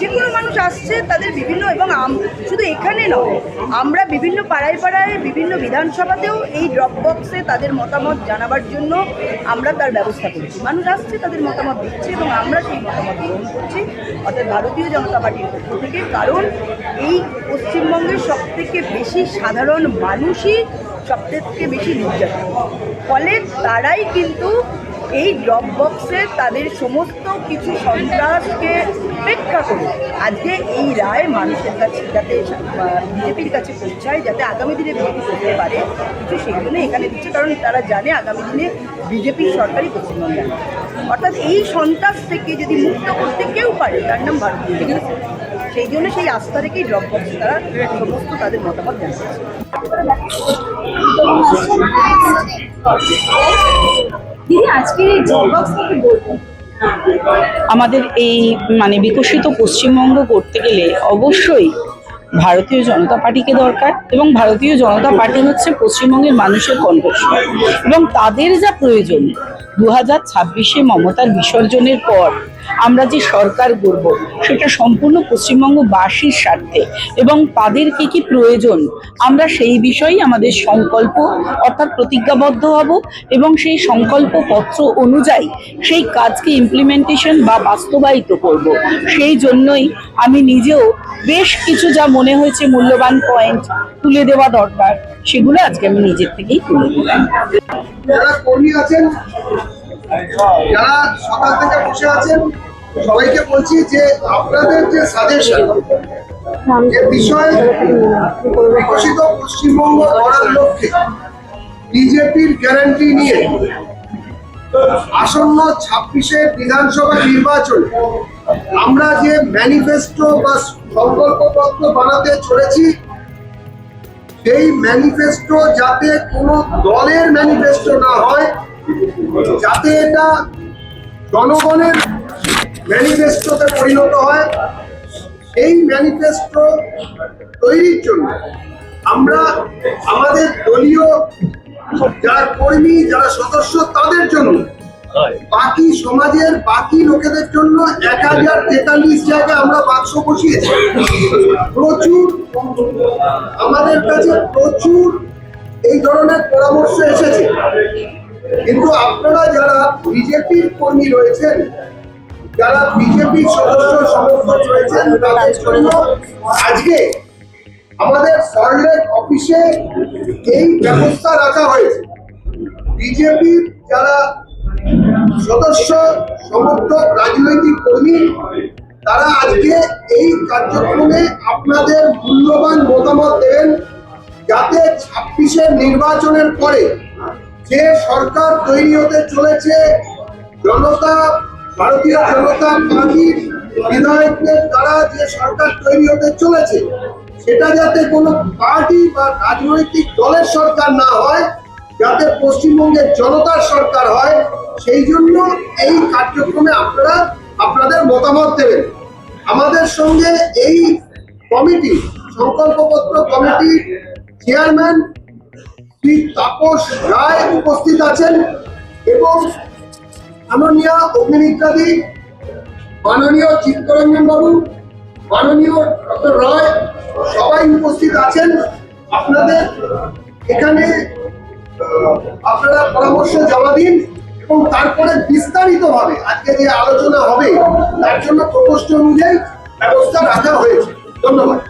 যে কোনো মানুষ আসছে তাদের বিভিন্ন এবং শুধু এখানে নয়, আমরা বিভিন্ন পাড়ায় পাড়ায়, বিভিন্ন বিধানসভাতেও এই ড্রপ বক্সে তাদের মতামত জানাবার জন্য আমরা তার ব্যবস্থা করেছি। মানুষ আসছে, তাদের মতামত দিচ্ছে এবং আমরা সেই মতামত গ্রহণ করছি অর্থাৎ ভারতীয় জনতা পার্টির পক্ষ থেকে। কারণ এই পশ্চিমবঙ্গের সব থেকে বেশি সাধারণ মানুষই সব থেকে বেশি নির্যাতন। ফলে তারাই কিন্তু এই ড্রপ বক্সে তাদের সমস্ত কিছু সন্ত্রাসকে উপেক্ষা করে আজকে এই রায় মানুষের কাছে যাতে বিজেপির কাছে পৌঁছায়, যাতে আগামী দিনে বিজেপি করতে পারে, কিছু সেই জন্য এখানে দিচ্ছে, কারণ তারা জানে আগামী দিনে বিজেপির সরকারই পশ্চিমবঙ্গে অর্থাৎ এই সন্ত্রাস থেকে যদি মুক্ত করতে কেউ পারে, তার নাম ভারতীয়। সেই জন্য সেই আস্থা থেকেই ড্রপ বক্সে তারা সমস্ত তাদের মতামত জানাচ্ছে আমাদের এই মানে বিকশিত পশ্চিমবঙ্গ করতে গেলে অবশ্যই ভারতীয় জনতা পার্টিকে দরকার এবং ভারতীয় জনতা পার্টি হচ্ছে পশ্চিমবঙ্গের মানুষের কণ্ঠস্বর। এবং তাদের যা প্রয়োজন দু হাজার ছাব্বিশে মমতার বিসর্জনের পর আমরা যে সরকার গড়ব, সেটা সম্পূর্ণ পশ্চিমবঙ্গবাসীর স্বার্থে। এবং তাদের কি কি প্রয়োজন, আমরা সেই বিষয়েই আমাদের সংকল্প, অর্থাৎ প্রতিজ্ঞাবদ্ধ হব এবং সেই সংকল্প পত্র অনুযায়ী সেই কাজকে ইমপ্লিমেন্টেশন বা বাস্তবায়িত করব। সেই জন্যই আমি নিজেও বেশ কিছু যা মনে হয়েছে মূল্যবান পয়েন্ট তুলে দেওয়া দরকার, সেগুলো আজকে আমি নিজের থেকেই তুলে দিলাম। যারা সকাল থেকে বসে আছেন, সবাইকে বলছি যে আপনাদের যে সাজেশন বিকশিত পশ্চিমবঙ্গ গড়ার লক্ষ্যে বিজেপির গ্যারান্টি নিয়ে আসন্ন ছাব্বিশে বিধানসভা নির্বাচনে আমরা যে ম্যানিফেস্টো বা সংকল্পপত্র বানাতে চলেছি, সেই ম্যানিফেস্টো যাতে কোনো দলের ম্যানিফেস্টো না হয় যাতে এটা জনগণের ম্যানিফেস্টোতে পরিণত হয়। এই ম্যানিফেস্টো তৈরির জন্য আমরা আমাদের দলীয় যারা কর্মী, যারা সদস্য, তাদের জন্য বাকি সমাজের বাকি লোকেদের জন্য এক হাজার তেতাল্লিশ জায়গায় আমরা বাক্স বসিয়েছি। প্রচুর, আমাদের কাছে প্রচুর এই ধরনের পরামর্শ এসেছে। কিন্তু আপনারা যারা বিজেপির কর্মী রয়েছেন, যারা বিজেপির সদস্য সমর্থক রয়েছেন, তাদের জন্য আজকে আমাদের সল্টলেক অফিসে এই ব্যবস্থা রাখা হয়েছে। বিজেপির যারা সদস্য, সমর্থক, রাজনৈতিক কর্মী, তারা আজকে এই কার্যক্রমে আপনাদের মূল্যবান মতামত দেবেন, যাতে ছাব্বিশের নির্বাচনের পরে যে সরকার তৈরি হতে চলেছে, জনতা, ভারতীয় জনতা পার্টির বিধায়কদের দ্বারা যে সরকার তৈরি হতে চলেছে, সেটা যাতে কোনো পার্টি বা রাজনৈতিক দলের সরকার না হয়, যাতে পশ্চিমবঙ্গের জনতার সরকার হয়, সেই জন্য এই কার্যক্রমে আপনারা আপনাদের মতামত দেবেন। আমাদের সঙ্গে এই কমিটি, সংকল্পপত্র কমিটির চেয়ারম্যান শ্রী তাপস রায় উপস্থিত আছেন এবং মাননীয় অগ্নিমিত্রাদি মাননীয় চিত্তরঞ্জন বাবু, মাননীয় রায় সবাই উপস্থিত আছেন। আপনাদের এখানে আপনারা পরামর্শ জমা দিন এবং তারপরে বিস্তারিত ভাবে আজকে যে আলোচনা হবে, তার জন্য প্রকোষ্ঠ অনুযায়ী ব্যবস্থা রাখা হয়েছে। ধন্যবাদ।